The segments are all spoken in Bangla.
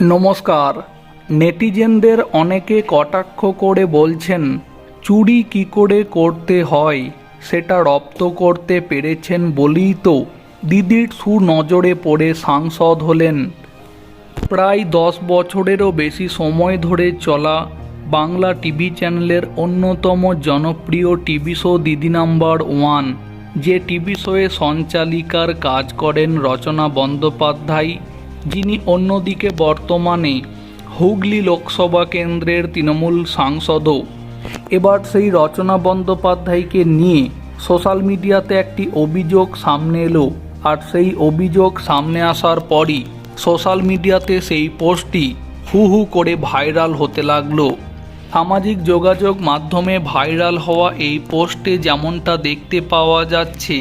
নমস্কার। নেটিজেনদের অনেকে কটাক্ষ করে বলছেন, চুরি কি করে করতে হয়, সেটা রপ্ত করতে পেরেছেন বলেই তো দিদির সুনজরে পড়ে সাংসদ হলেন। প্রায় দশ বছরেরও বেশি সময় ধরে চলা বাংলা টিভি চ্যানেলের অন্যতম জনপ্রিয় TV show Didi number one, যে টিভি শোয়ে সঞ্চালিকার কাজ করেন রচনা বন্দ্যোপাধ্যায়। যিনি অন্যদিকে বর্তমানে হুগলি লোকসভা কেন্দ্রের তৃণমূল সাংসদও। এবার সেই রচনা বন্দ্যোপাধ্যায়কে নিয়ে সোশ্যাল মিডিয়াতে একটি অভিযোগ সামনে এলো আর সেই অভিযোগ সামনে আসার পরই সোশ্যাল মিডিয়াতে সেই পোস্টটি হু হু করে ভাইরাল হতে লাগল। সামাজিক যোগাযোগ মাধ্যমে ভাইরাল হওয়া এই পোস্টে যেমনটা দেখতে পাওয়া যাচ্ছে,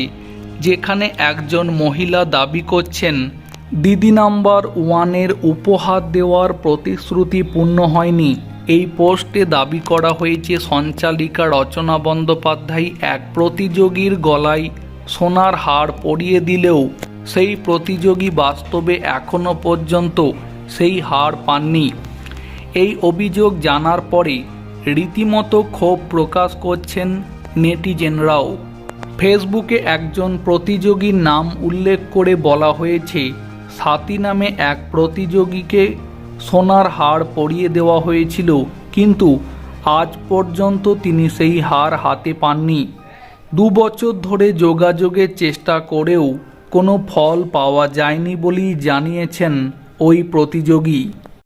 যেখানে একজন মহিলা দাবি করছেন দিদি নাম্বার ওয়ানের উপহার দেওয়ার প্রতিশ্রুতি পূর্ণ হয়নি। এই পোস্টে দাবি করা হয়েছে, সঞ্চালিকা রচনা বন্দ্যোপাধ্যায় এক প্রতিযোগীর গলায় সোনার হার পরিয়ে দিলেও সেই প্রতিযোগী বাস্তবে এখনও পর্যন্ত সেই হার পাননি। এই অভিযোগ জানার পরে রীতিমতো ক্ষোভ প্রকাশ করছেন নেটিজেনরাও। ফেসবুকে একজন প্রতিযোগীর নাম উল্লেখ করে বলা হয়েছে সাথী নামে এক প্রতিযোগীকে সোনার হার পরিয়ে দেওয়া হয়েছিল, কিন্তু আজ পর্যন্ত তিনি সেই হার হাতে পাননি। দু বছর ধরে যোগাযোগের চেষ্টা করেও কোনো ফল পাওয়া যায়নি বলেই জানিয়েছেন ওই প্রতিযোগী।